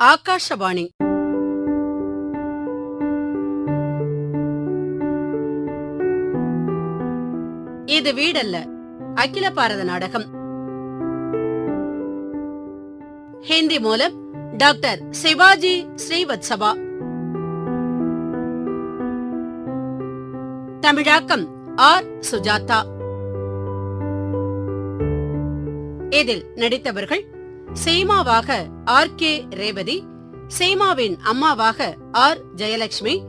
ஆகாஷவாணி இது வீடல்ல அகில பாரத நாடகம் ஹிந்தி மூலம் டாக்டர் சிவாஜி ஸ்ரீவத்சவா தமிழாக்கம் ஆர் சுஜாதா இதில் நடித்தவர்கள் சேமாவாக ஆர் கே ரேவதி சீமாவின் அம்மாவாக ஆர். ஜெயலட்சுமி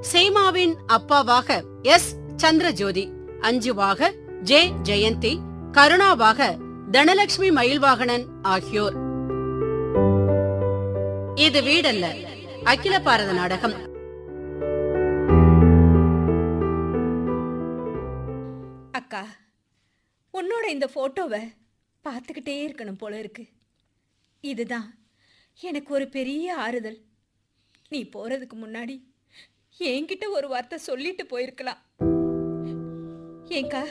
சீமாவின் அப்பாவாக எஸ். சந்திரஜோதி அஞ்சுவாக ஜே. ஜெயந்தி கருணாவாக தனலட்சுமி மயில்வாகனன் ஆகியோர். இது வீடல்ல அகில பாரத நாடகம். அக்கா உன்னோட இந்த போட்டோவை பார்த்துக்கிட்டே இருக்கணும் போல இருக்கு. இதுதான். எனக்கு ஒரு பெரிய ஆறுதல். நீ போறதுக்கு முன்னாடி என்கிட்ட ஒரு வார்த்தை சொல்லிட்டு போயிருக்கலாம். ஏங்கா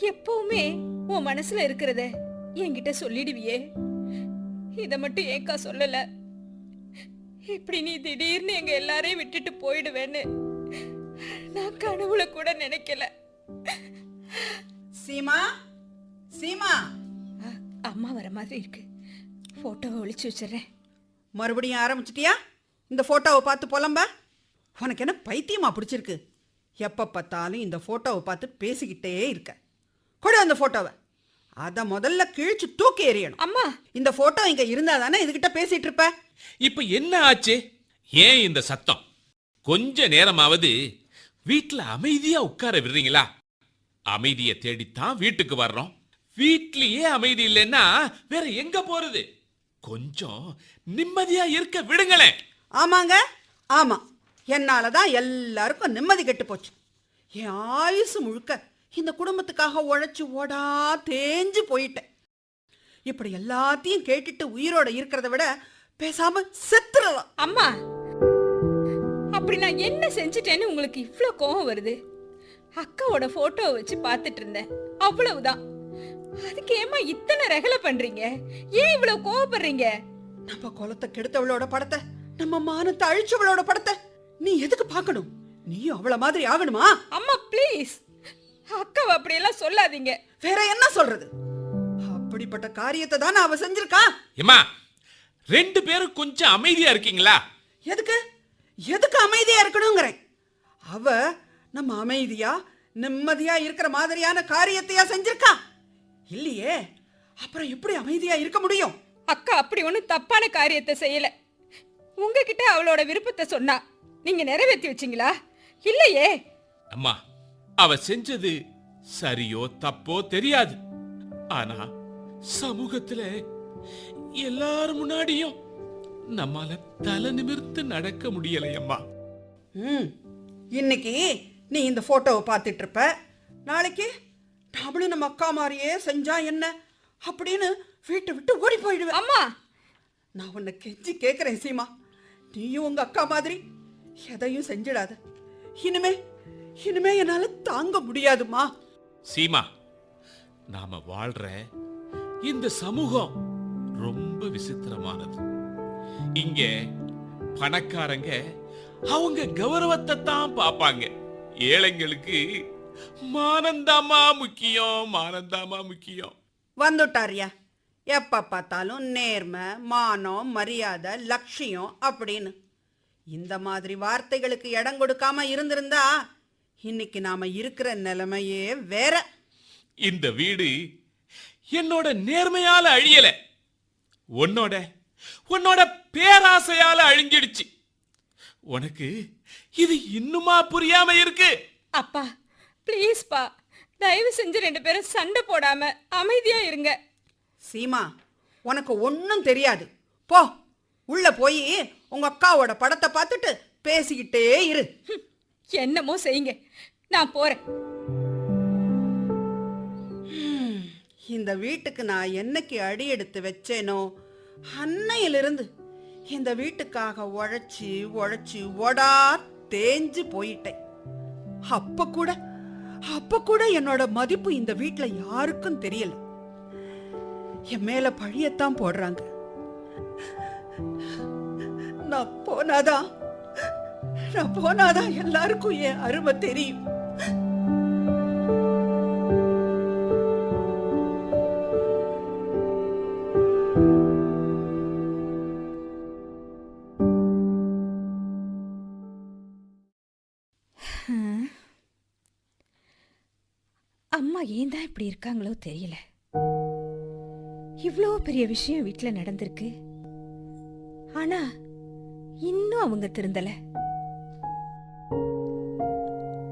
எப்பவுமே உன் மனசுல இருக்கிறத என்கிட்ட சொல்லிடுவியே. இத மட்டும் ஏங்கா சொல்லல. இப்படி நீ திடீர்னு எங்க எல்லாரையும் விட்டுட்டு போயிடுவேன்னு நான் கனவுல கூட நினைக்கல. சீமா சீமா. அம்மா வர மாதிரி இருக்கு. போட்டோவை ஒளிச்சு வச்சிடுறேன். மறுபடியும் ஆரம்பிச்சிட்டியா? இந்த போட்டோவை பார்த்து புலம்ப. உனக்கு என்ன பைத்தியமா பிடிச்சிருக்கு? எப்போ பார்த்தாலும் இந்த போட்டோவை பார்த்து பேசிக்கிட்டே இருக்க. கொடு அந்த போட்டோவை அதை முதல்ல கிழிச்சு தூக்கி எறியணும். அம்மா! இந்த போட்டோ இங்க இருந்தா தானே இதுகிட்ட பேசிட்டு இருப்ப? இப்ப என்ன ஆச்சு? ஏன் இந்த சத்தம்? கொஞ்ச நேரமாவது வீட்ல அமைதியா உட்கார விடுறீங்களா? அமைதியை தேடித்தான் வீட்டுக்கு வர்றோம். வீட்லயே அமைதி இல்லைன்னா வேற எங்க போறது? கொஞ்சம் நிம்மதியா இருக்க விடுங்களேன். ஆமாங்க. ஆமா. என்னால தான் எல்லாருக்கும் நிம்மதி கெட்டு போச்சு. என் ஆயுசு முழுக்க இந்த குடும்பத்துக்காக உழைச்சு ஓடா தேஞ்சு போயிட்டேன். இப்படி எல்லாத்தையும் கேட்டுட்டு உயிரோட இருக்கிறத விட பேசாம செத்துறலாம் அம்மா அப்படி நான் என்ன செஞ்சுட்டேன்னு உங்களுக்கு இவ்ளோ கோவம் வருது? அக்காவோட போட்டோவை வச்சு பார்த்துட்டு இருந்தேன். அவ்வளவுதான். அதுக்கு ஏமா இத்தனை ரகலை பண்றீங்க? ஏன் இவ்வளவு கோவப்படுறீங்க? நம்ம குலத்தை கெடுத்தவளோட படத்தை நம்ம மானத்தை அழிச்சவளோட படத்தை நீ எதுக்கு பார்க்கணும்? நீயும் அவள மாதிரி ஆகணுமா? அம்மா ப்ளீஸ் அக்காவை அப்படியெல்லாம் சொல்லாதீங்க. வேற என்ன சொல்றது? அப்படிப்பட்ட காரியத்தை தானே அவ செஞ்சிருக்கா? ஏமா ரெண்டு பேரும் கொஞ்சம் அமைதியா இருக்கீங்களா? எதுக்கு? எதுக்கு அமைதியா இருக்கணுங்கிறேன். அவ நம்ம அமைதியா நிம்மதியா இருக்கிற மாதிரியான காரியத்தையா செஞ்சிருக்கா? இல்லையே? அப்புறம் எப்படி அமைதியா இருக்க முடியும்? அக்கா அப்படி ஒன்றும் தப்பான காரியத்தை செய்யல. உங்ககிட்ட அவளோட விருப்பத்தை சொன்னா நீங்க நிறைவேற்றி வச்சீங்களா? இல்லையே? அம்மா அவ செஞ்சது சரியோ தப்போ தெரியாது. ஆனா சமூகத்துல எல்லாரும் முன்னாடியும் நம்மால தலை நிமிர்த்து நடக்க முடியலையம்மா. ம் இன்னைக்கு நீ இந்த போட்டோவை பார்த்துட்டு இருப்ப. நாளைக்கு நம்மளும் நம்ம அக்கா மாதிரியே செஞ்சா என்ன? அப்படின்னு வீட்டை விட்டு ஓடி போயிடுவேன். அம்மா! நான் உன்னை கெஞ்சி கேட்குறேன் சீமா. நீயும் உங்க அக்கா மாதிரி எதையும் செஞ்சிடாத. இனிமே இனிமே என்னால தாங்க முடியாதுமா. சீமா நாம வாழ்ற இந்த சமூகம் ரொம்ப விசித்திரமானது. இங்க பணக்காரங்க அவங்க கௌரவத்தை தான் பார்ப்பாங்க. ஏழைங்களுக்கு மானந்தாமா முக்கியம் மானந்தாமா முக்கியம். வந்துட்டாரியா. எப்ப பார்த்தாலும் நேர்மை மானம் மரியாதை லட்சியம் அப்படின்னு. இந்த மாதிரி வார்த்தைகளுக்கு இடம் கொடுக்காம இருந்திருந்தா இன்னைக்கு நாம இருக்கிற நிலைமையே வேற. இந்த வீடு என்னோட நேர்மையால அழியல. உன்னோட உன்னோட பேராசையால அழிஞ்சிடுச்சு. உனக்கு இது இன்னுமா புரியாம இருக்கு? அப்பா ப்ளீஸ்ப்பா தயவு செஞ்சு ரெண்டு பேரும் சண்டை போடாம அமைதியா இருங்க. சீமா உனக்கு ஒன்றும் தெரியாது. போ உள்ள போய் உங்க அக்காவோட படத்தை பார்த்துட்டு பேசிக்கிட்டே இரு. ஹம், என்னமோ செய்யுங்க. நான் போறேன். இந்த வீட்டுக்கு நான் என்னைக்கு அடி எடுத்து வச்சேனோ அன்னையிலிருந்து இந்த வீட்டுக்காக உழைச்சி உழைச்சி ஒடா தேஞ்சு போயிட்டேன். அப்ப கூட அப்ப கூட என்னோட மதிப்பு இந்த வீட்ல யாருக்கும் தெரியல. என் மேல பழியத்தான் போடுறாங்க. நான் போனாதான் நான் போனாதான் எல்லாருக்கும் என் அருமை தெரியும். ஏன் தான் இப்படி இருக்காங்களோ தெரியல. இவ்வளோ பெரிய விஷயம் வீட்டில் நடந்திருக்கு. ஆனா இன்னும் அவங்க திருந்தல.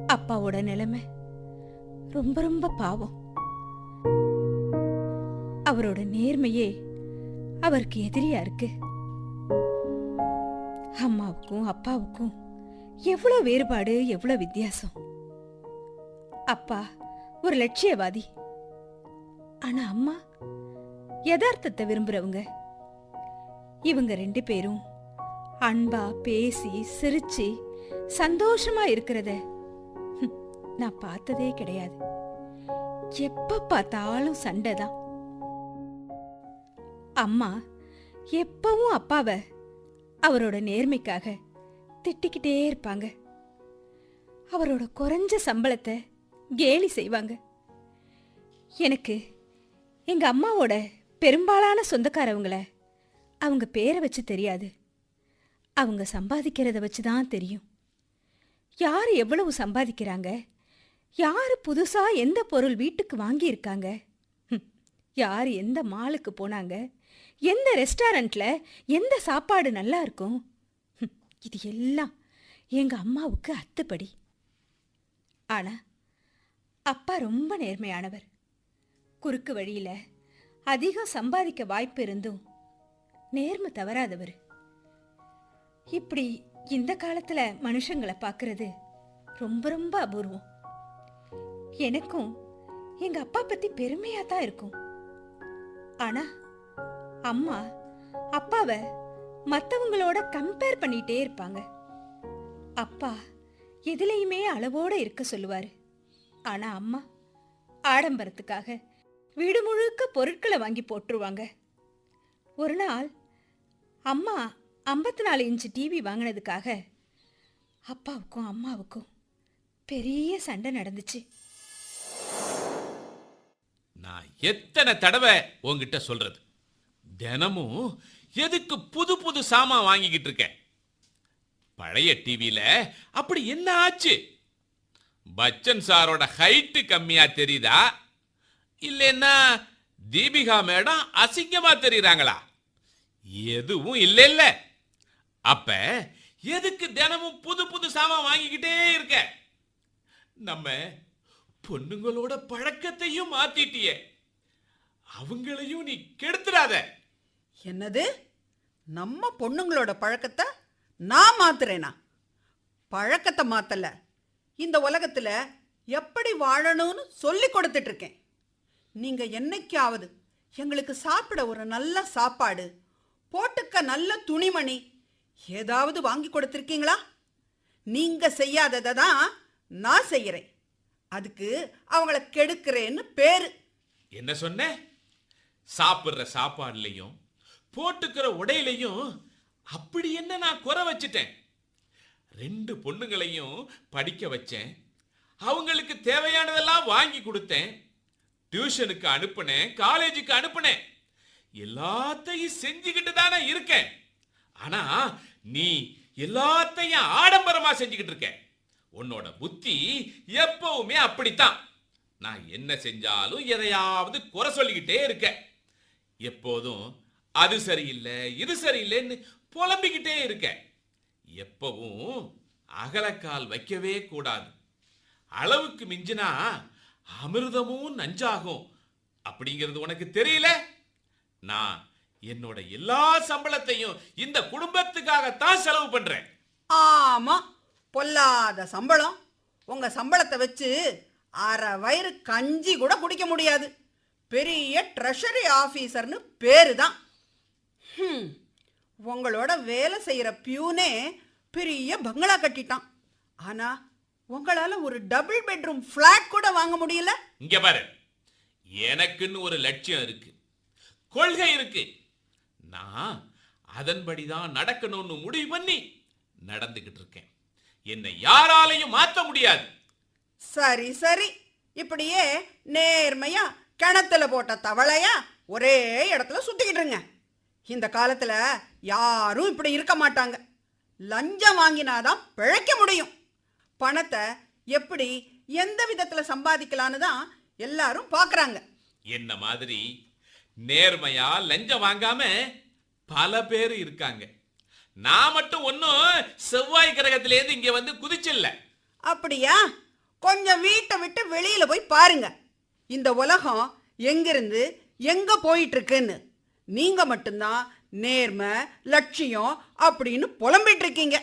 அப்பாவோட நிலைமை ரொம்ப ரொம்ப பாவம். அவரோட நேர்மையே அவருக்கு எதிரியா இருக்கு. அம்மாவுக்கும் அப்பாவுக்கும் எவ்வளவு வேறுபாடு எவ்வளவு வித்தியாசம். அப்பா ஒரு லட்சியவாதி. ஆனா அம்மா யதார்த்தத்தை விரும்புறவங்க. இவங்க ரெண்டு பேரும் அன்பா பேசி சிரிச்சு சந்தோஷமா இருக்கிறத நான் பார்த்ததே கிடையாது. எப்ப பார்த்தாலும் சண்டை தான். அம்மா எப்பவும் அப்பாவை அவரோட நேர்மைக்காக திட்டிக்கிட்டே இருப்பாங்க. அவரோட குறைஞ்ச சம்பளத்தை கேலி செய்வாங்க. எனக்கு எங்க அம்மாவோட பெரும்பாலான சொந்தக்காரவங்கள அவங்க பேரை வச்சு தெரியாது. அவங்க சம்பாதிக்கிறத வச்சு தான் தெரியும். யார் எவ்வளவு சம்பாதிக்கிறாங்க? யார் புதுசாக எந்த பொருள் வீட்டுக்கு வாங்கியிருக்காங்க? யார் எந்த மாலுக்கு போனாங்க? எந்த ரெஸ்டாரண்ட்ல எந்த சாப்பாடு நல்லா இருக்கும்? இது எல்லாம் எங்கள் அம்மாவுக்கு அத்துப்படி. ஆனால் அப்பா ரொம்ப நேர்மையானவர். குறுக்கு வழியில் அதிகம் சம்பாதிக்க வாய்ப்பு இருந்தும் நேர்மை தவறாதவர். இப்படி இந்த காலத்தில் மனுஷங்களை பார்க்கறது ரொம்ப ரொம்ப அபூர்வம். எனக்கும் எங்க அப்பா பத்தி பெருமையா தான் இருக்கும். ஆனா அம்மா அப்பாவை மற்றவங்களோட கம்பேர் பண்ணிட்டே இருப்பாங்க. அப்பா எதுலையுமே அளவோட இருக்க சொல்லுவாரு. ஆனா அம்மா ஆடம்பரத்துக்காக வீடு முழுக்க பொருட்களை வாங்கி போட்டுருவாங்க. ஒரு நாள் அம்மா ஐம்பத்தி நாலு இன்ச்சு டிவி வாங்கினதுக்காக அப்பாவுக்கும் அம்மாவுக்கும் பெரிய சண்டை நடந்துச்சு. நான் எத்தனை தடவை உங்ககிட்ட சொல்றது? தினமும் எதுக்கு புது புது சாமான் வாங்கிக்கிட்டு இருக்க பழைய டிவியில அப்படி என்ன ஆச்சு? பச்சன் சாரோட ஹைட்டு கம்மியா தெரியுதா? இல்லைன்னா தீபிகா மேடம் அசிங்கமா தெரியுறாங்களா? எதுவும் இல்ல இல்ல. அப்ப எதுக்கு தினமும் புது புது சாமான் வாங்கிக்கிட்டே இருக்க? நம்ம பொண்ணுங்களோட பழக்கத்தையும் மாத்திட்டியே. அவங்களையும் நீ கெடுத்துடாத. என்னது? நம்ம பொண்ணுங்களோட பழக்கத்தை நான் மாத்துறேனா? பழக்கத்தை மாத்தலை. இந்த உலகத்தில் எப்படி வாழணும்னு சொல்லி கொடுத்துட்டு இருக்கேன் நீங்க என்னைக்காவது எங்களுக்கு சாப்பிட ஒரு நல்ல சாப்பாடு போட்டுக்க நல்ல துணிமணி ஏதாவது வாங்கி கொடுத்துருக்கீங்களா? நீங்க செய்யாததை தான் நான் செய்யறேன். அதுக்கு அவங்கள கெடுக்கிறேன்னு பேரு. என்ன சொன்ன? சாப்பிட்ற சாப்பாடுலையும் போட்டுக்கிற உடையிலையும் அப்படி என்ன நான் குறை வச்சுட்டேன்? ரெண்டு பொண்ணுங்களையும் படிக்க வச்சேன். அவங்களுக்கு தேவையானதெல்லாம் வாங்கி கொடுத்தேன். டியூஷனுக்கு அனுப்புனேன் காலேஜுக்கு அனுப்புனேன். எல்லாத்தையும் செஞ்சுக்கிட்டு தானே இருக்கேன். ஆனா நீ எல்லாத்தையும் ஆடம்பரமா செஞ்சுக்கிட்டு இருக்க. உன்னோட புத்தி எப்பவுமே அப்படித்தான். நான் என்ன செஞ்சாலும் எதையாவது குறை சொல்லிக்கிட்டே இருக்க. எப்போதும் அது சரியில்லை இது சரியில்லைன்னு புலம்பிக்கிட்டே இருக்கேன் எப்பவும் அகலக்கால் வைக்கவே கூடாது. அளவுக்கு மிஞ்சினா அமிர்தமும் நஞ்சாகும். அப்படிங்கிறது உனக்கு தெரியல? நான் என்னோட எல்லா சம்பளத்தையும் இந்த குடும்பத்துக்காகத்தான் செலவு பண்றேன். ஆமா பொல்லாத சம்பளம். உங்க சம்பளத்தை வச்சு அரை வயிறு கஞ்சி கூட குடிக்க முடியாது. பெரிய ட்ரெஷரி ஆபீசர்னு பேரு தான். உங்களோட வேலை செய்யற பியூனே பெரிய பங்களா கட்டிட்டான். ஆனா உங்களால ஒரு டபுள் பெட்ரூம் ஃபிளாட் கூட வாங்க முடியல. இங்க பாரு. எனக்குன்னு ஒரு லட்சியம் இருக்கு. கொள்கை இருக்கு. நான் அதன்படிதான் நடக்கணும்னு முடிவு பண்ணி நடந்துகிட்டு இருக்கேன். என்னை யாராலையும் மாத்த முடியாது. சரி சரி. இப்படியே நேர்மையா கிணத்துல போட்ட தவளையா ஒரே இடத்துல சுத்திக்கிட்டு இருங்க. இந்த காலத்துல யாரும் இப்படி இருக்க மாட்டாங்க. லஞ்சம் வாங்கினாதான் பிழைக்க முடியும். பணத்தை எப்படி எந்த விதத்துல சம்பாதிக்கலான்னு தான் எல்லாரும் பார்க்கறாங்க என்ன மாதிரி நேர்மையா லஞ்சம் வாங்காம பல பேர் இருக்காங்க. நான் மட்டும் ஒன்னும் செவ்வாய் கிரகத்திலேருந்து இங்க வந்து குதிச்சில்ல. அப்படியா? கொஞ்சம் வீட்டை விட்டு வெளியில போய் பாருங்க. இந்த உலகம் எங்கிருந்து எங்க போயிட்டு இருக்குன்னு. நீங்க மட்டும்தான் நேர்மை லட்சியம் அப்படின்னு புலம்பிட்டு இருக்கீங்க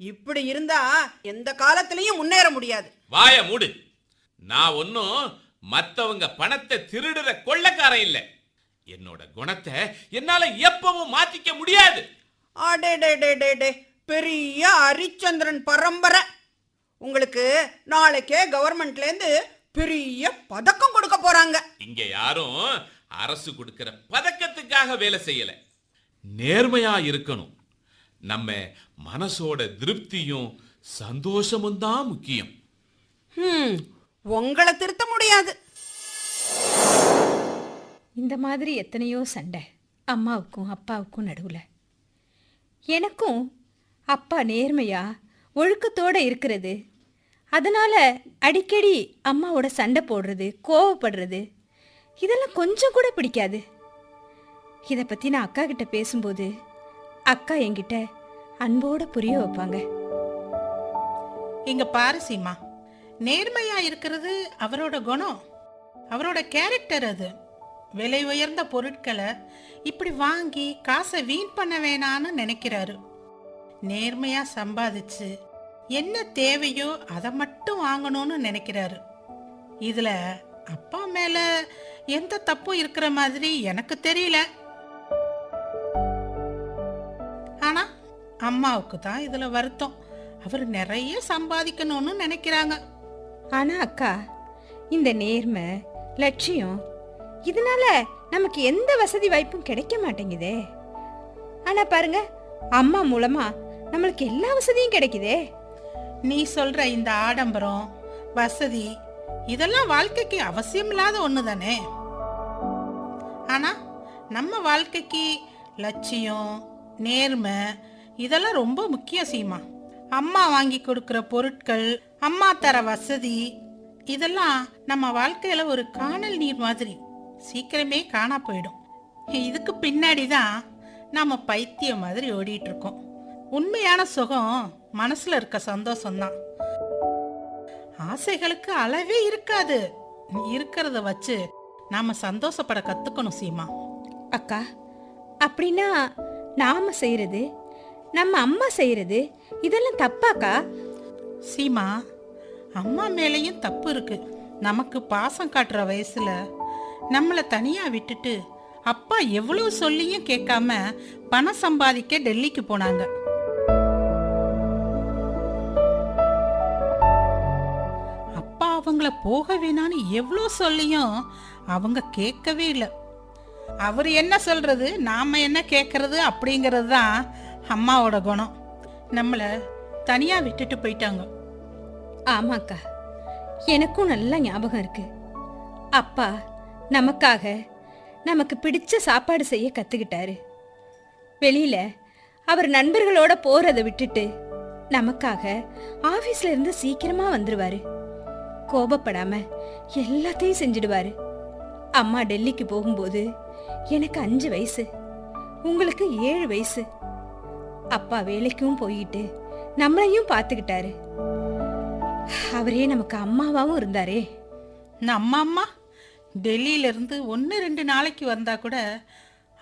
இப்படி இருந்தா எந்த காலத்திலையும் முன்னேற முடியாது. வாய மூடு. நான் ஒன்னும் மத்தவங்க பணத்தை திருடுற கொள்ளக்காரன் இல்ல. என்னோட குணத்தை என்னால எப்பவும் மாத்திக்க முடியாது. அடேடேடேடே பெரிய ஹரிச்சந்திரன் பரம்பரை. உங்களுக்கு நாளைக்கே கவர்மெண்ட்ல இருந்து பெரிய பதக்கம் கொடுக்க போறாங்க. இங்க யாரும் அரசு கொடுக்கிற பதக்கத்துக்காக வேலை செய்யல. நேர்மையா இருக்கணும். நம்ம மனசோட திருப்தியும் சந்தோஷமும் தான் முக்கியம். உங்களை திருத்த முடியாது. இந்த மாதிரி எத்தனையோ சண்டை. அம்மாவுக்கும் அப்பாவுக்கும் நடுவில். எனக்கும் அப்பா நேர்மையா ஒழுக்கத்தோட இருக்கிறது. அதனால அடிக்கடி அம்மாவோட சண்டை போடுறது கோவப்படுறது இதெல்லாம் கொஞ்சம் கூட பிடிக்காது. இதை பற்றி நான் அக்கா கிட்ட பேசும்போது அக்கா என்கிட்ட அன்போட புரிய வைப்பாங்க. இங்க பாரு சீமா. நேர்மையா இருக்கிறது அவரோட குணம். அவரோட கேரக்டர் அது. விலை உயர்ந்த பொருட்களை இப்படி வாங்கி காசை வீண் பண்ண வேணான்னு நினைக்கிறாரு. நேர்மையா சம்பாதிச்சு என்ன தேவையோ அதை மட்டும் வாங்கணும்னு நினைக்கிறாரு. இதுல அப்பா மேல எந்த தப்பும் இருக்கிற மாதிரி எனக்கு தெரியல. ஆனா அம்மாவுக்கு தான் இதுல வருத்தம். அவர் நிறைய சம்பாதிக்கணும்னு நினைக்கிறாங்க. ஆனா அக்கா இந்த நேர்மை லட்சியம் இதனால நமக்கு எந்த வசதி வாய்ப்பும் கிடைக்க மாட்டேங்குதே. ஆனா பாருங்க அம்மா மூலமா நம்மளுக்கு எல்லா வசதியும் கிடைக்குதே. நீ சொல்ற இந்த ஆடம்பரம் வசதி இதெல்லாம் வாழ்க்கைக்கு அவசியமில்லாத ஒண்ணு தானே ஆனால் நம்ம வாழ்க்கைக்கு லட்சியம் நேர்மை இதெல்லாம் ரொம்ப முக்கியம் சீமா. அம்மா வாங்கி கொடுக்குற பொருட்கள் அம்மா தர வசதி இதெல்லாம் நம்ம வாழ்க்கையில ஒரு காணல் நீர் மாதிரி. சீக்கிரமே காணா போயிடும். இதுக்கு பின்னாடி தான் நம்ம பைத்தியம் மாதிரி ஓடிட்டு இருக்கோம் உண்மையான சுகம் மனசுல இருக்க சந்தோஷம்தான். ஆசைகளுக்கு அளவே இருக்காது. இருக்கிறத வச்சு நாம சந்தோஷப்பட கத்துக்கணும் சீமா. அக்கா அப்படின்னா நாம செய்யறது நம்ம அம்மா செய்யறது இதெல்லாம் தப்பாக்கா? சீமா அம்மா மேலேயும் தப்பு இருக்கு. நமக்கு பாசம் காட்டுற வயசுல நம்மளை தனியா விட்டுட்டு அப்பா எவ்வளவு சொல்லியும் கேட்காம பணம் சம்பாதிக்க டெல்லிக்கு போனாங்க. அப்பா அவங்கள போக வேணான்னு எவ்வளோ சொல்லியும் அவங்க கேட்கவே இல்லை. அவர் என்ன சொல்கிறது நாம் என்ன கேட்குறது அப்படிங்கிறது தான் அம்மாவோட குணம். நம்மளை தனியாக விட்டுட்டு போயிட்டாங்க. ஆமாக்கா எனக்கும் நல்லா ஞாபகம் இருக்கு. அப்பா நமக்காக நமக்கு பிடிச்ச சாப்பாடு செய்ய கற்றுக்கிட்டாரு வெளியில் அவர் நண்பர்களோட போறதை விட்டுட்டு நமக்காக ஆஃபீஸ்ல இருந்து சீக்கிரமா வந்துருவாரு. கோபப்படாம எல்லாத்தையும் செஞ்சிடுவாரு. அம்மா டெல்லிக்கு போகும்போது எனக்கு அஞ்சு வயசு உங்களுக்கு ஏழு வயசு. அப்பா வேலைக்கும் போயிட்டு நம்மளையும் பார்த்துக்கிட்டாரு. அவரே நமக்கு அம்மாவாவும் இருந்தாரே. நம்ம அம்மா? டெல்லியில இருந்து ஒன்று ரெண்டு நாளைக்கு வந்தா கூட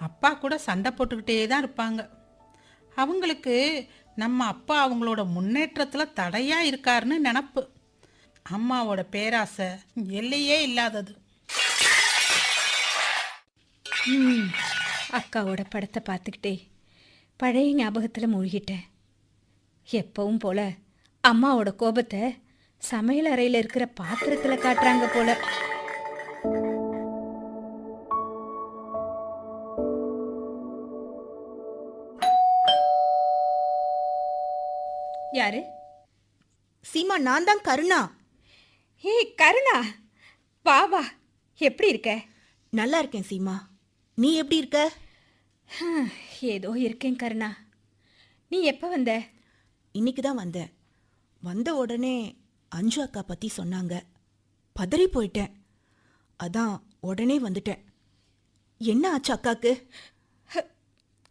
அப்பா கூட சண்டை போட்டுக்கிட்டே தான் இருப்பாங்க. அவங்களுக்கு நம்ம அப்பா அவங்களோட முன்னேற்றத்தில் தடையாக இருக்காருன்னு நினப்பு. அம்மாவோட பேராசை எல்லையே இல்லாதது. அக்காவோட படத்தை பார்த்துக்கிட்டே பழைய ஞாபகத்தில் மூழ்கிட்டேன். எப்பவும் போல அம்மாவோட கோபத்தை சமையல் அறையில் இருக்கிற பாத்திரத்தில் காட்டுறாங்க போல. யாரு? சீமா நான் தான் கருணா. ஏய் கருணா வா வா. எப்படி இருக்க? நல்லா இருக்கேன் சீமா. நீ எப்படி இருக்க? ஏதோ இருக்கேன் கருணா. நீ எப்போ வந்த? இன்னைக்கு தான் வந்தேன் வந்த உடனே அஞ்சு அக்கா பற்றி சொன்னாங்க. பதறி போயிட்டேன். அதான் உடனே வந்துட்டேன். என்ன ஆச்சு அக்காக்கு?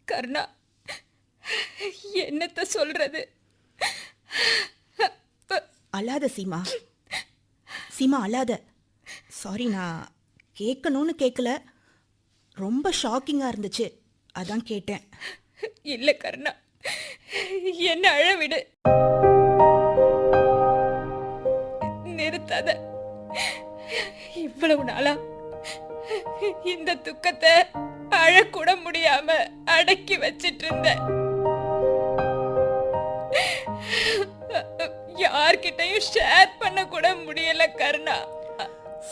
கருணா என்னத்த சொல்றது? அழாத சீமா. சீமா அழாத. சாரி நான் கேட்கணும்னு கேட்கல. ரொம்ப ஷாக்கிங்காக இருந்துச்சு. அதான் கேட்டேன். இல்ல கருணா. என்ன அழவிடு நிறுத்தாத. இவ்வளவு நாளா இந்த துக்கத்தை அழக்கூட முடியாம அடக்கி வச்சிட்டு இருந்தேன் யார்கிட்டயும் ஷேர் பண்ண கூட முடியல கருணா.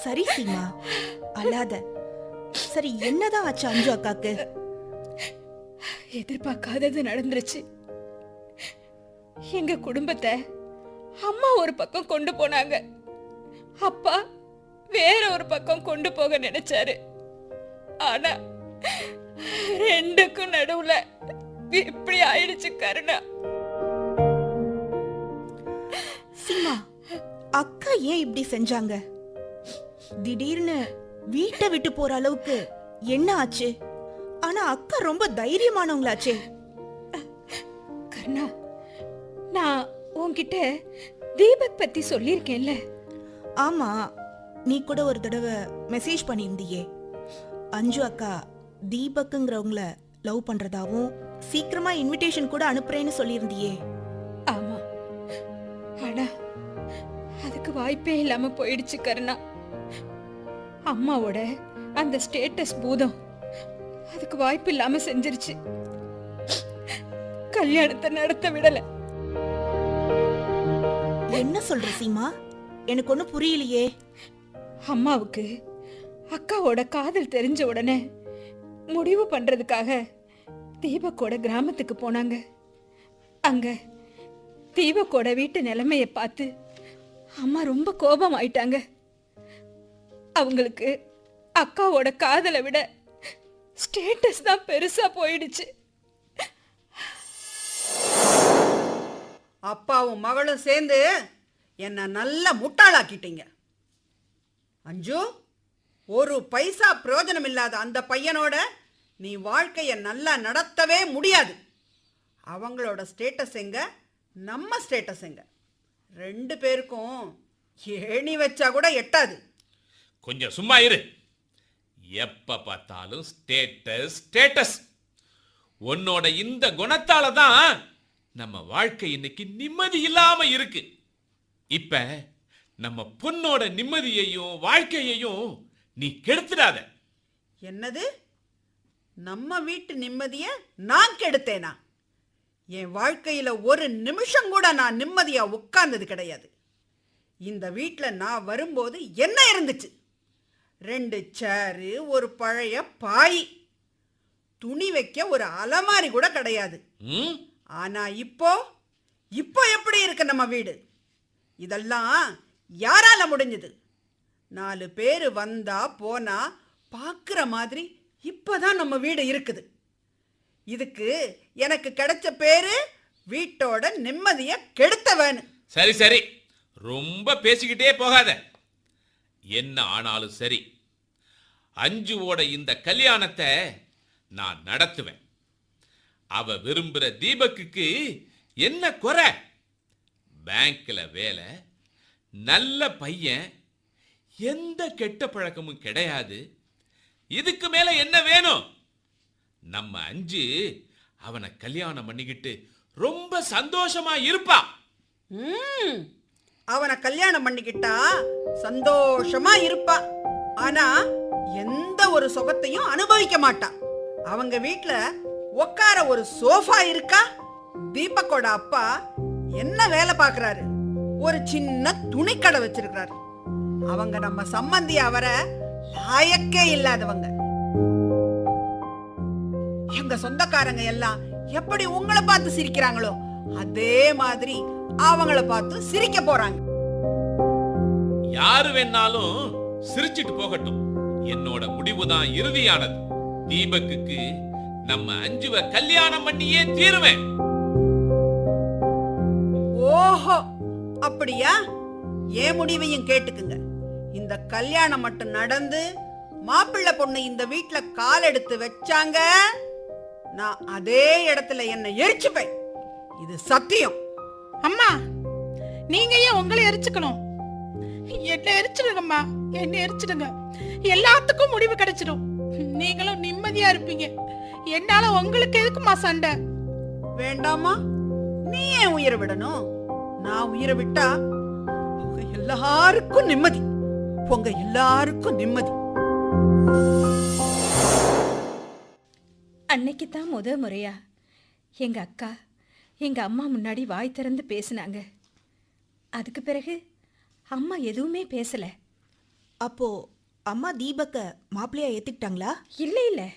சரி சீமா அழாத. சரி என்னதான் ஆச்சு அஞ்சு அக்காக்கு? எதிர்பார்க்காதது நடந்துருச்சு. எங்க குடும்பத்தை அம்மா ஒரு பக்கம் கொண்டு போனாங்க. அப்பா வேற ஒரு பக்கம் கொண்டு போக நினைச்சாரு. ஆனா ரெண்டுக்கும் நடுவுல இப்படி ஆயிடுச்சு கருணா. சீமா அக்கா ஏன் இப்படி செஞ்சாங்க? திடீர்னு வீட்டை விட்டு போற அளவுக்கு என்ன ஆச்சு? ஆனா அக்கா ரொம்ப தைரியமானவங்களாச்சே. கருணா நான் உன்கிட்ட தீபக் பத்தி சொல்லியிருக்கேன்ல. ஆமா நீ கூட ஒரு தடவை மெசேஜ் பண்ணியிருந்தியே. அஞ்சு அக்கா தீபக்குங்கிறவங்கள லவ் பண்றதாவும் சீக்கிரமா இன்விடேஷன் கூட அனுப்புறேன்னு சொல்லியிருந்தியே. ஆமா. ஆனா அதுக்கு வாய்ப்பே இல்லாம போயிடுச்சு கருணா. அம்மாவோட அந்த ஸ்டேட்டஸ் பூதம். அதுக்கு வாய்ப்பு இல்லாம செஞ்சிருச்சு. கல்யாணத்தை நடத்த விடல. என்ன சொல்ற சீமா? எனக்கு ஒன்னும் புரியலையே. அம்மாவுக்கு அக்காவோட காதல் தெரிஞ்ச உடனே முடிவு பண்றதுக்காக தீபக்கோட கிராமத்துக்கு போனாங்க. அங்க தீபக்கோட வீட்டு நிலைமைய பார்த்து அம்மா ரொம்ப கோபம் ஆயிட்டாங்க அவங்களுக்கு அக்காவோட காதலை விட ஸ்டேட்டஸ் தான் பெருசா போயிடுச்சு. அப்பாவும் மகளும் சேர்ந்து என்னை நல்லா முட்டாளாக்கிட்டீங்க. அஞ்சு ஒரு பைசா பிரயோஜனம் இல்லாத அந்த பையனோட நீ வாழ்க்கையை நல்லா நடத்தவே முடியாது. அவங்களோட ஸ்டேட்டஸ் எங்க? நம்ம ஸ்டேட்டஸ் எங்க? ரெண்டு பேருக்கும் ஏணி வச்சா கூட எட்டாது. கொஞ்சம் சும்மா இரு. எப்ப பார்த்தாலும் ஸ்டேட்டஸ் ஸ்டேட்டஸ் உன்னோட இந்த குணத்தால தான் நம்ம வாழ்க்கை இன்னைக்கு நிம்மதி இல்லாம இருக்கு. இப்ப நம்ம பொண்ணோட நிம்மதியையும் வாழ்க்கையையும் நீ கெடுத்துடாத. என்னது? நம்ம வீட்டு நிம்மதியை நான் கெடுத்தேனா? என் வாழ்க்கையில ஒரு நிமிஷம் கூட நான் நிம்மதியா உட்கார்ந்தது கிடையாது. இந்த வீட்டில் நான் வரும்போது என்ன இருந்துச்சு? ரெண்டு சேரு ஒரு பழைய பாய். துணி வைக்க ஒரு அலமாரி கூட கிடையாது? ஆனா இப்போ இப்போ எப்படி இருக்கு நம்ம வீடு? இதெல்லாம் யாரால முடிஞ்சது? நாலு பேர் வந்தா போனா பார்க்குற மாதிரி இப்பதான் நம்ம வீடு இருக்குது. இதுக்கு எனக்கு கிடைச்ச பேரு வீட்டோட நிம்மதியை கெடுத்தவன். சரி சரி. ரொம்ப பேசிக்கிட்டே போகாத. என்ன ஆனாலும் சரி அஞ்சுவோட இந்த கல்யாணத்தை நான் நடத்துவேன். அவ விரும்புகிற தீபக்குக்கு என்ன குறை? பேங்க்ல வேலை நல்ல பையன் எந்த கெட்ட பழக்கமும் கிடையாது. இதுக்கு மேல என்ன வேணும்? நம்ம அஞ்சு அவனை கல்யாணம் பண்ணிக்கிட்டு ரொம்ப சந்தோஷமா இருப்பா. அவனை கல்யாணம் பண்ணிக்கிட்டா சந்தோஷமா இருப்பா. ஆனா எந்த ஒரு சுகத்தையும் அனுபவிக்க மாட்டா. அவங்க வீட்ல உட்கார ஒரு சோஃபா இருக்கா? தீபக்கோட அப்பா என்ன வேலை பார்க்கறாரு ஒரு சின்ன துணிக்கடை வச்சிருக்கிறாரு. அவங்க நம்ம சம்பந்தி அவரை லாயக்கே இல்லாதவங்க. எங்க சொந்தக்காரங்க எல்லாம் எப்படி உங்களை பார்த்து சிரிக்கிறாங்களோ அதே மாதிரி அவங்கள பார்த்து சிரிக்க போறாங்க. யாரு வேணாலும் சிரிச்சிட்டு போகட்டும். என்னோட முடிவுதான் இறுதியானது. தீபக்குக்கு நம்ம அஞ்சுவ கல்யாணம் பண்ணியே தீருவேன். ஓஹோ அப்படியா? என் முடிவையும் கேட்டுக்குங்க. இந்த கல்யாணம் மட்டும் நடந்து மாப்பிள்ளை பொண்ணு இந்த வீட்ல கால் எடுத்து வச்சாங்க நான் அதே இடத்துல என்ன எரிச்சுப்பேன். இது சத்தியம். அம்மா நீங்க ஏன் உங்களை எரிச்சுக்கணும்? என்ன எரிச்சிடுங்கம்மா என்ன எரிச்சிடுங்க. எல்லாத்துக்கும் முடிவு கிடைச்சிடும். நீங்களும் நிம்மதியா இருப்பீங்க. என்னால உங்களுக்கு எதுக்குமா சண்டை? வேண்டாமா நீ ஏன் உயிரை விடணும்? நான் உயிரை விட்டா உங்க எல்லாருக்கும் நிம்மதி. உங்க எல்லாருக்கும் நிம்மதி. அன்னைக்கு தான் முத முறையா எங்க அக்கா எங்க அம்மா முன்னாடி வாய் திறந்து பேசினாங்க. அதுக்கு பிறகு அம்மா எதுவுமே பேசல. அப்போ அம்மா தீபக்க மாப்பிள்ளையா ஏத்துக்கிட்டாங்களா? இல்லை இல்லை.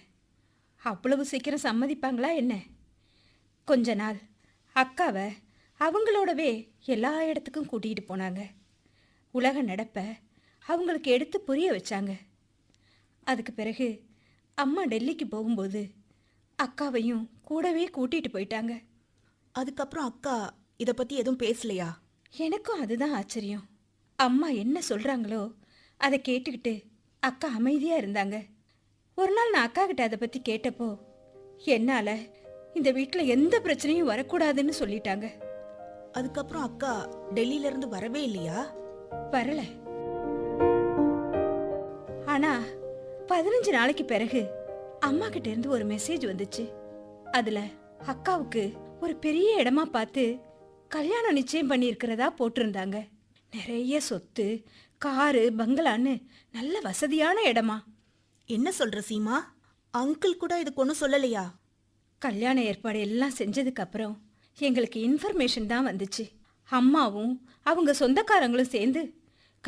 அவ்வளவு சீக்கிரம் சம்மதிப்பாங்களா என்ன? கொஞ்ச நாள் அக்காவை அவங்களோடவே எல்லா இடத்துக்கும் கூட்டிகிட்டு போனாங்க. உலக நடப்ப அவங்களுக்கு எடுத்து புரிய வச்சாங்க. அதுக்கு பிறகு அம்மா டெல்லிக்கு போகும்போது அக்காவையும் கூடவே கூட்டிகிட்டு போயிட்டாங்க. அதுக்கப்புறம் அக்கா இத பத்தி எதுவும் பேசலையா? எனக்கும் அதுதான் ஆச்சரியம். அம்மா என்ன சொல்கிறாங்களோ அதை கேட்டுக்கிட்டு அக்கா அமைதியாக இருந்தாங்க. ஒரு நாள் நான் அக்கா கிட்ட அதை பற்றி கேட்டப்போ என்னால் இந்த வீட்டில் எந்த பிரச்சனையும் வரக்கூடாதுன்னு சொல்லிட்டாங்க. அதுக்கப்புறம் அக்கா டெல்லியில இருந்து வரவே இல்லையா? வரல. ஆனா பதினஞ்சு நாளைக்கு பிறகு அம்மா கிட்ட இருந்து ஒரு மெசேஜ் வந்துச்சு. அதுல அக்காவுக்கு ஒரு பெரிய இடமா பார்த்து கல்யாணம் நிச்சயம் பண்ணி இருக்கிறதா போட்டிருந்தாங்க. நிறைய சொத்து காரு பங்களான்னு நல்ல வசதியான இடமா. என்ன சொல்ற சீமா? அங்கிள் கூட இதுக்கு ஒன்றும் சொல்லலையா? கல்யாண ஏற்பாடு எல்லாம் செஞ்சதுக்கு அப்புறம் எங்களுக்கு இன்ஃபர்மேஷன் தான் வந்துச்சு. அம்மாவும் அவங்க சொந்தக்காரங்களும் சேர்ந்து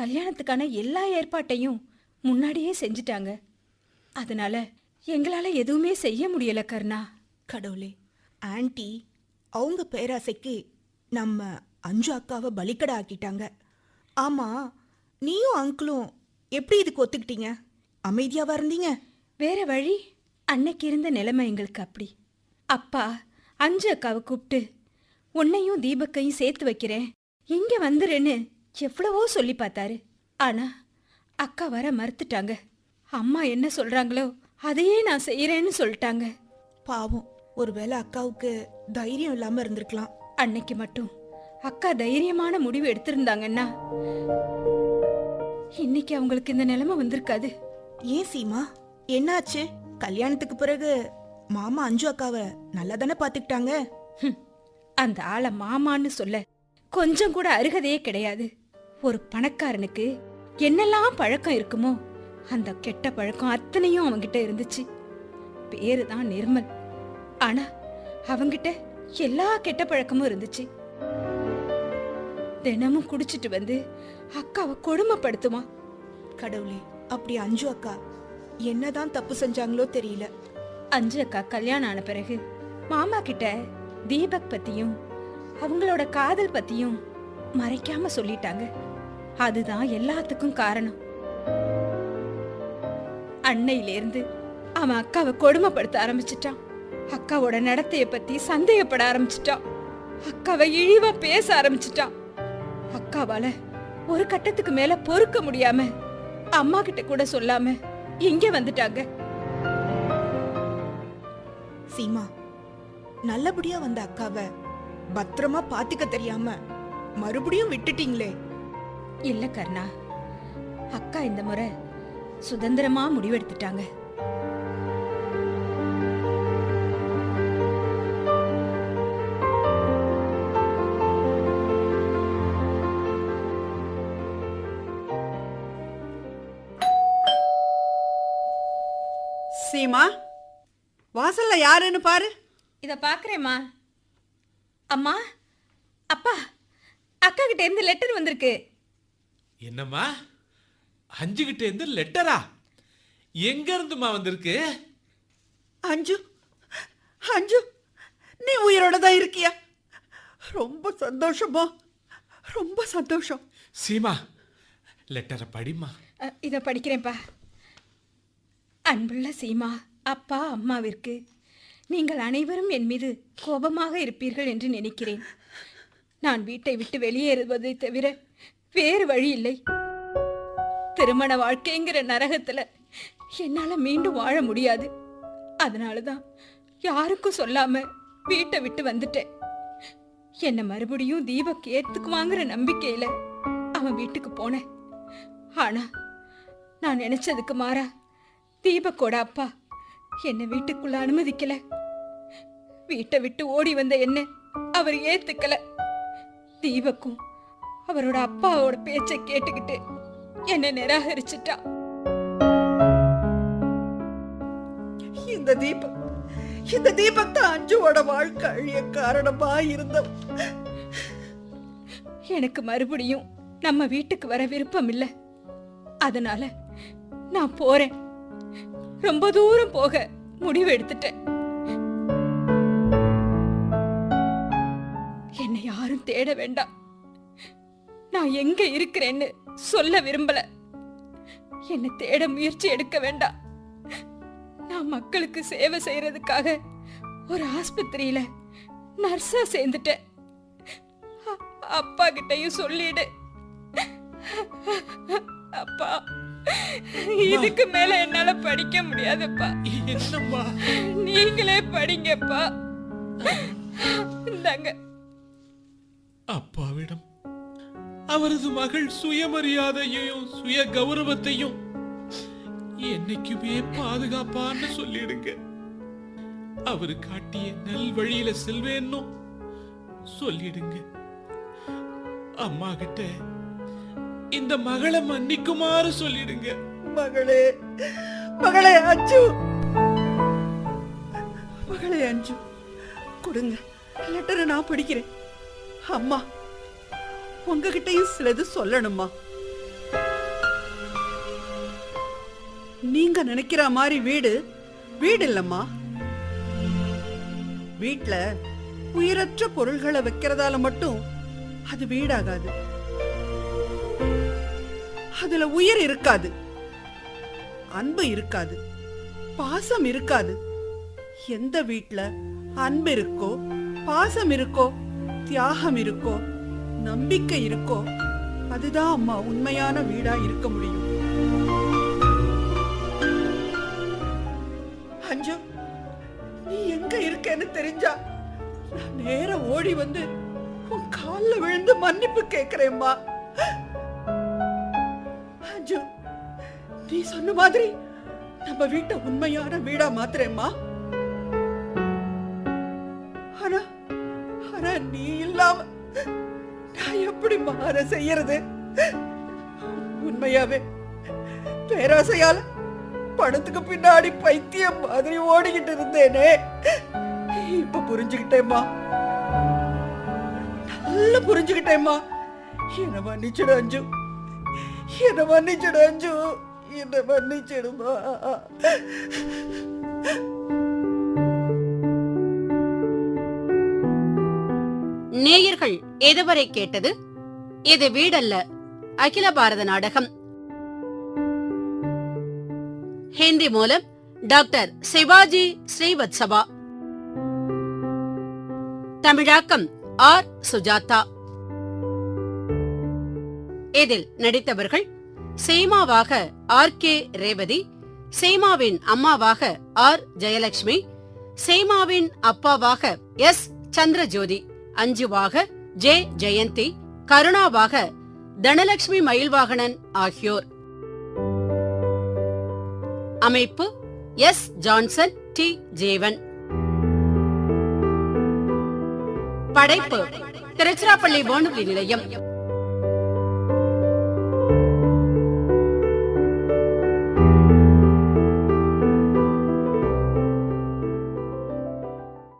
கல்யாணத்துக்கான எல்லா ஏற்பாட்டையும் முன்னாடியே செஞ்சுட்டாங்க. அதனால எங்களால எதுவுமே செய்ய முடியல கர்ணா. கடவுளே ஆன்ட்டி அவங்க பேராசைக்கு நம்ம அஞ்சு அக்காவை பலிக்கடை ஆக்கிட்டாங்க. ஆமா நீயும் அங்கிளும் எப்படி இதுக்கு ஒத்துக்கிட்டீங்க? அமைதியாவா இருந்தீங்க? வேற வழி? அன்னைக்கு இருந்த நிலைமை எங்களுக்கு அப்படி. அப்பா அஞ்சு அக்காவை கூப்பிட்டு உன்னையும் தீபக்கையும் சேர்த்து வைக்கிறேன். இங்க வந்துருன்னு எவ்வளவோ சொல்லி பார்த்தாரு. ஆனா அக்கா வர மறுத்துட்டாங்க. அம்மா என்ன சொல்றாங்களோ அதையே நான் செய்யறேன்னு சொல்லிட்டாங்க. பாவம் ஒருவேளை அக்காவுக்கு தைரியம் இல்லாம இருந்திருக்கலாம். அன்னைக்கு மட்டும். அக்கா தைரியமான முடிவு எடுத்திருந்தாங்கன்னா இன்னைக்கு அவங்களுக்கு இந்த நிலைமை வந்திருக்காது. ஏன் சீமா? என்னாச்சு? கல்யாணத்துக்கு பிறகு மாமா அஞ்சு அக்காவை நல்லா தானே பாத்துக்கிட்டாங்க அந்த ஆளை மாமான்னு சொல்ல கொஞ்சம் கூட அருகதையே கிடையாது. ஒரு பணக்காரனுக்கு என்னெல்லாம் பழக்கம் இருக்குமோ அந்த கெட்ட பழக்கம் அத்தனையும் அவங்கிட்ட இருந்துச்சு. பேரு தான் நிர்மல். ஆனா அவங்கிட்ட எல்லா கெட்ட பழக்கமும் இருந்துச்சு. தினமும் குடிச்சிட்டு வந்து அக்காவை கொடுமைப்படுத்துவான் கடவுளே அப்படி அஞ்சு அக்கா என்னதான் தப்பு செஞ்சாங்களோ தெரியல. அஞ்சு அக்கா கல்யாணம் ஆன பிறகு மாமா கிட்ட தீபக் பத்தியும் அவங்களோட காதல் பத்தியும் மறைக்காம சொல்லிட்டாங்க. அதுதான் எல்லாத்துக்கும் காரணம். அன்னையிலேருந்து அவன் அக்காவை கொடுமைப்படுத்த ஆரம்பிச்சிட்டான். அக்காவோட நடத்தைய பத்தி சந்தேகப்பட ஆரம்பிச்சிட்டான் அக்காவை இழிவா பேச ஆரம்பிச்சிட்டான் அக்காவால ஒரு கட்டத்துக்கு மேல பொறுக்க முடியாம அம்மா கிட்ட கூட சொல்லாம இங்க வந்துட்டாங்க. சீமா நல்லபடியா வந்த அக்காவை பத்திரமா பாத்துக்க தெரியாம மறுபடியும் விட்டுட்டீங்களே. இல்ல கர்ணா அக்கா இந்த முறை சுதந்திரமா முடிவெடுத்துட்டாங்க. சீமா வாசல்ல யாருன்னு பாரு. இத பாக்குறேம்மா. அம்மா அப்பா அக்கா கிட்ட இருந்து லெட்டர் வந்திருக்கு. என்னம்மா? அஞ்சு கிட்ட இருந்து லெட்டரா எங்க இருந்துமா வந்திருக்கு? அஞ்சு அஞ்சு நீ உயிரோட தான் இருக்கியா? ரொம்ப சந்தோஷம் ரொம்ப சந்தோஷம். சீமா லெட்டரை படிமா இத படிக்கிறேன்ப்பா. அன்புள்ள சீமா அப்பா அம்மாவிற்கு நீங்கள் அனைவரும் என் மீது கோபமாக இருப்பீர்கள் என்று நினைக்கிறேன். நான் வீட்டை விட்டு வெளியேறுவதை தவிர வேறு வழி இல்லை. திருமண வாழ்க்கைங்கிற நரகத்துல என்னால மீண்டும் வாழ முடியாது. அதனால தான் யாருக்கும் சொல்லாம வீட்டை விட்டு வந்துட்டேன். என்னை மறுபடியும் தீபக் ஏத்துக்குவாங்கிற நம்பிக்கையில அவன் வீட்டுக்கு போனேன். ஆனா நான் நினைச்சதுக்கு மாறா தீபக்கோட அப்பா. என்னை வீட்டுக்குள்ள அனுமதிக்கல. வீட்டை விட்டு ஓடி வந்த என்ன அவர் ஏத்துக்கல. தீபக்கும் அவரோட அப்பாவோட பேச்சை கேட்டுக்கிட்டு என்னை நிராகரிச்சிட்டான் இந்த தீபக் இந்த தீபக் தான் அஞ்சுவோட வாழ்க்கை அழிய காரணமா இருந்தவன் எனக்கு மறுபடியும் நம்ம வீட்டுக்கு வர விருப்பம் இல்ல. அதனால நான் போறேன். ரொம்ப தூரம் போக முடிவு எடுத்துட்டேன். என்னை யாரும் தேட வேண்டாம். நான் எங்க இருக்கிறேன்னு சொல்ல விரும்பல. என்னை தேட முயற்சி எடுக்க வேண்டாம். நான் மக்களுக்கு சேவை செய்யறதுக்காக ஒரு ஆஸ்பத்திரியில நர்ஸா சேர்ந்துட்டேன். அப்பா கிட்டையும் சொல்லிடு. அப்பா. இதுக்கு மேல என்னால படிக்க முடியாதுப்பா. என்னம்மா? நீங்களே படிங்கப்பா. இந்தாங்க. அப்பாவிடம் அவரது மகள் சுயமரியாதையையும் சுய கௌரவத்தையும் என்னைக்குமே பாதுகாப்பான்னு சொல்லிடுங்க. அவரு காட்டிய நல் வழியில செல்வேன்னும் சொல்லிடுங்க. அம்மா கிட்ட இந்த மகளை மன்னிக்குமாறு சொல்லிடுங்க. மகளே மகளே அஞ்சு. மகளே அஞ்சு கொடுங்க. லெட்டரை நான் படிக்கிறேன். அம்மா உங்ககிட்டயும் சிலது சொல்லணுமா நீங்க நினைக்கிற மாதிரி வீடு வீடு இல்லம்மா. வீட்டுல உயிரற்ற பொருள்களை வைக்கிறதால மட்டும் அது வீடாகாது. அதுல உயிர் இருக்காது. அன்பு இருக்காது. பாசம் இருக்காது. எந்த வீட்ல அன்பு இருக்கோ பாசம் இருக்கோ தியாகம் இருக்கோ நம்பிக்கை இருக்கோ அதுதான் அம்மா உண்மையான வீடா இருக்க முடியும். அஞ்சு நீ எங்க இருக்கேன்னு தெரிஞ்சா நான் நேர ஓடி வந்து உன் கால்ல விழுந்து மன்னிப்பு கேக்குறேம்மா நீ சொன்ன மாதிரி நம்ம வீட்டை உண்மையான வீடா மாத்துறேம்மா. ஆனா ஆனா நீ இல்லாம நான் எப்படி மாற செய்யறது? உண்மையாவே பேராசையால பணத்துக்கு பின்னாடி பைத்தியம் மாதிரி ஓடிக்கிட்டு இருந்தேனே. இப்ப புரிஞ்சுக்கிட்டேம்மா. நல்லா புரிஞ்சுக்கிட்டேம்மா. என்ன மன்னிச்சிடு அஞ்சு. என்ன மன்னிச்சிடு அஞ்சு. என்னை மன்னிச்சிடுமா. நேயர்கள் இதுவரை கேட்டது? இது வீடல்ல. அகில பாரத நாடகம். ஹிந்தி மூலம் டாக்டர் சிவாஜி ஸ்ரீவத்சவா. தமிழாக்கம் ஆர். சுஜாதா. இதில் நடித்தவர்கள் சீமாவாக ஆர் கே ரேவதி சேமாவின் அம்மாவாக ஆர். ஜெயலட்சுமி சேமாவின் அப்பாவாக எஸ். சந்திரஜோதி அஞ்சுவாக ஜே. ஜெயந்தி கருணாவாக தனலட்சுமி மயில்வாகனன் ஆகியோர். அமைப்பு எஸ். Johnson D. ஜேவன். படைப்பு திருச்சிராப்பள்ளி வானொலி நிலையம்.